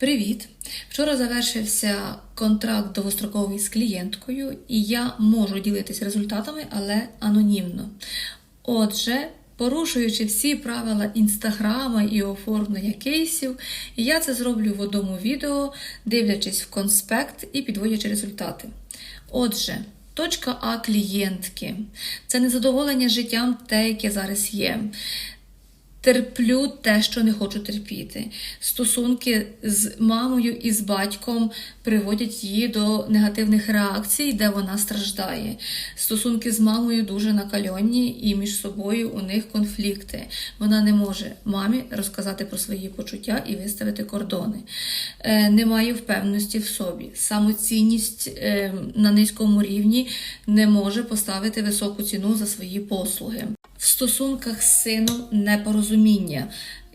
Привіт! Вчора завершився контракт довгостроковий з клієнткою, і я можу ділитися результатами, але анонімно. Отже, порушуючи всі правила інстаграма і оформлення кейсів, я це зроблю в одному відео, дивлячись в конспект і підводячи результати. Отже, точка А клієнтки це незадоволення життям те, яке зараз є. Терплю те, що не хочу терпіти. Стосунки з мамою і з батьком приводять її до негативних реакцій, де вона страждає. Стосунки з мамою дуже накальонні, і між собою у них конфлікти. Вона не може мамі розказати про свої почуття і виставити кордони. Е, немає впевненості в собі. Самоцінність е, на низькому рівні не може поставити високу ціну за свої послуги. В стосунках з сином непорозуміння.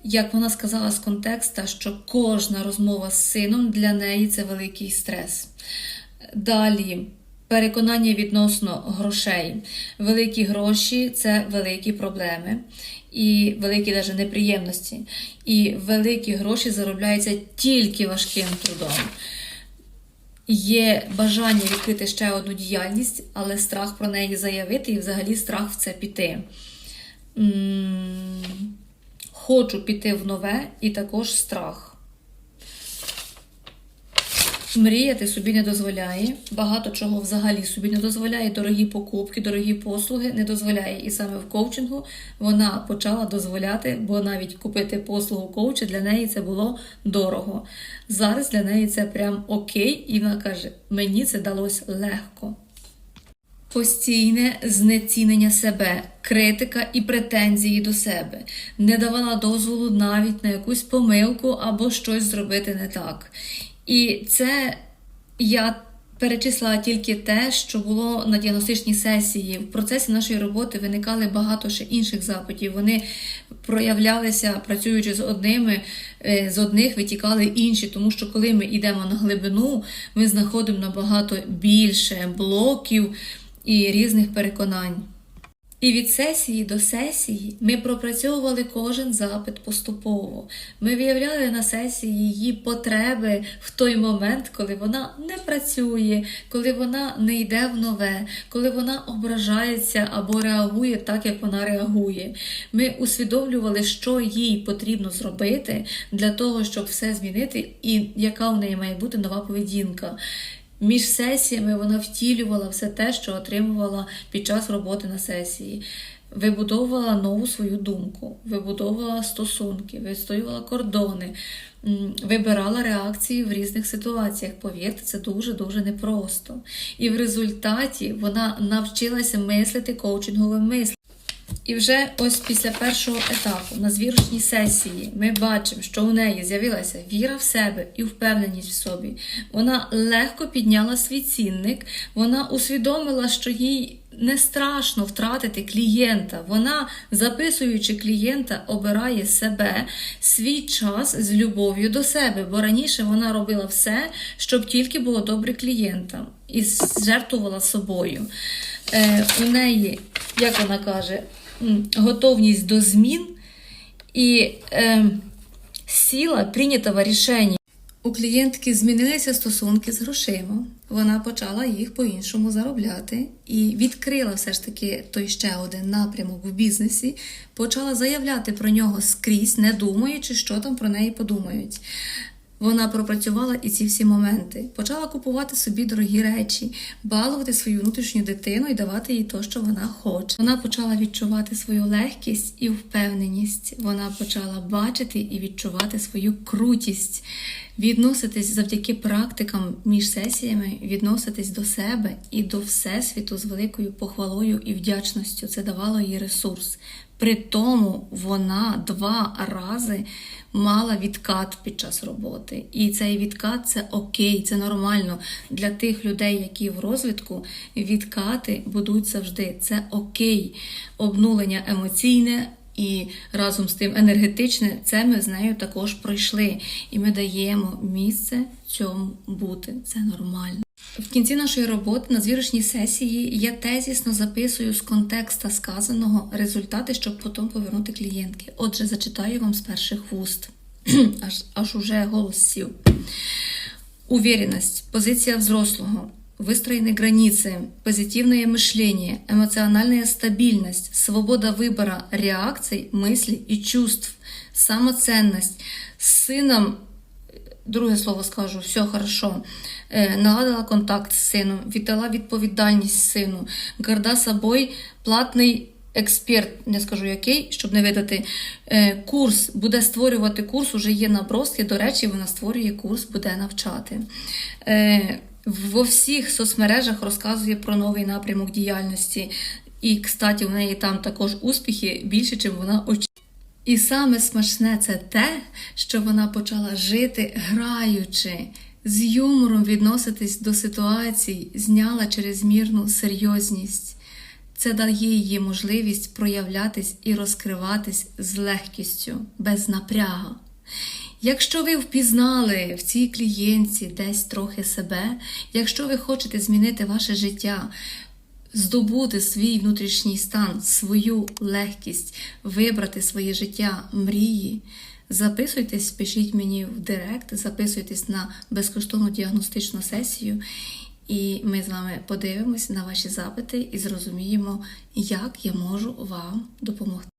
Як вона сказала з контекста, що кожна розмова з сином для неї це великий стрес. Далі переконання відносно грошей. Великі гроші це великі проблеми і великі навіть неприємності. І великі гроші заробляються тільки важким трудом. Є бажання відкрити ще одну діяльність, але страх про неї заявити і взагалі страх в це піти. Хочу піти в нове і також страх. Мріяти собі не дозволяє, багато чого взагалі собі не дозволяє, дорогі покупки, дорогі послуги не дозволяє. І саме в коучингу вона почала дозволяти, бо навіть купити послугу коуча для неї це було дорого. Зараз для неї це прям окей, і вона каже: мені це далось легко. Постійне знецінення себе, критика і претензії до себе, не давала дозволу навіть на якусь помилку або щось зробити не так. І це я перечислила тільки те, що було на діагностичній сесії. В процесі нашої роботи виникали багато ще інших запитів. Вони проявлялися, працюючи з одними, е, з одних витікали інші, тому що коли ми йдемо на глибину, ми знаходимо набагато більше блоків і різних переконань. І від сесії до сесії ми пропрацьовували кожен запит поступово. Ми виявляли на сесії її потреби в той момент, коли вона не працює, коли вона не йде в нове, коли вона ображається або реагує так, як вона реагує. Ми усвідомлювали, що їй потрібно зробити для того, щоб все змінити, і яка в неї має бути нова поведінка. Між сесіями вона втілювала все те, що отримувала під час роботи на сесії. Вибудовувала нову свою думку, вибудовувала стосунки, відстоювала кордони, вибирала реакції в різних ситуаціях. Повірте, це дуже-дуже непросто. І в результаті вона навчилася мислити коучинговим мисленням. І вже ось після першого етапу на звірочній сесії ми бачимо, що у неї з'явилася віра в себе і впевненість в собі. Вона легко підняла свій цінник, вона усвідомила, що їй не страшно втратити клієнта. Вона, записуючи клієнта, обирає себе, свій час з любов'ю до себе, бо раніше вона робила все, щоб тільки було добре клієнтам, і жертвувала собою. Е, у неї, як вона каже, готовність до змін і е, сила прийнятого рішення. У клієнтки змінилися стосунки з грошима. Вона почала їх по-іншому заробляти і відкрила все ж таки той ще один напрямок в бізнесі, почала заявляти про нього скрізь, не думаючи, що там про неї подумають. Вона пропрацювала і ці всі моменти, почала купувати собі дорогі речі, балувати свою внутрішню дитину і давати їй те, що вона хоче. Вона почала відчувати свою легкість і впевненість. Вона почала бачити і відчувати свою крутість, відноситись завдяки практикам між сесіями, відноситись до себе і до всесвіту з великою похвалою і вдячністю. Це давало їй ресурс. При тому вона два рази мала відкат під час роботи. І цей відкат це окей, це нормально. Для тих людей, які в розвитку, відкати будуть завжди. Це окей. Обнулення емоційне. І разом з тим енергетичне, це ми з нею також пройшли. І ми даємо місце цьому бути. Це нормально. В кінці нашої роботи на звірочній сесії я тезісно записую з контекста сказаного результати, щоб потім повернути клієнтки. Отже, зачитаю вам з перших вуст, аж, аж уже голос сів. Уверенность, позиция взрослого, выстроены границы, позитивное мышление, эмоциональная стабильность, свобода выбора реакций, мыслей и чувств, самоценность. С сыном, друге слово скажу, все хорошо. Е, Наладила контакт з сином, віддала відповідальність сину, горда собою, платний експерт, не скажу який, щоб не видати. Е, Курс буде створювати курс, уже є наброски. До речі, вона створює курс, буде навчати. Е, Во всіх соцмережах розказує про новий напрямок діяльності. І, кстати, в неї там також успіхи більше, чим вона очікувала. І саме смачне це те, що вона почала жити граючи, з юмором відноситись до ситуацій, зняла чрезмірну серйозність. Це дає їй можливість проявлятись і розкриватись з легкістю, без напряга. Якщо ви впізнали в цій клієнтці десь трохи себе, якщо ви хочете змінити ваше життя, здобути свій внутрішній стан, свою легкість, вибрати своє життя мрії. Записуйтесь, пишіть мені в Директ, записуйтесь на безкоштовну діагностичну сесію, і ми з вами подивимось на ваші запити і зрозуміємо, як я можу вам допомогти.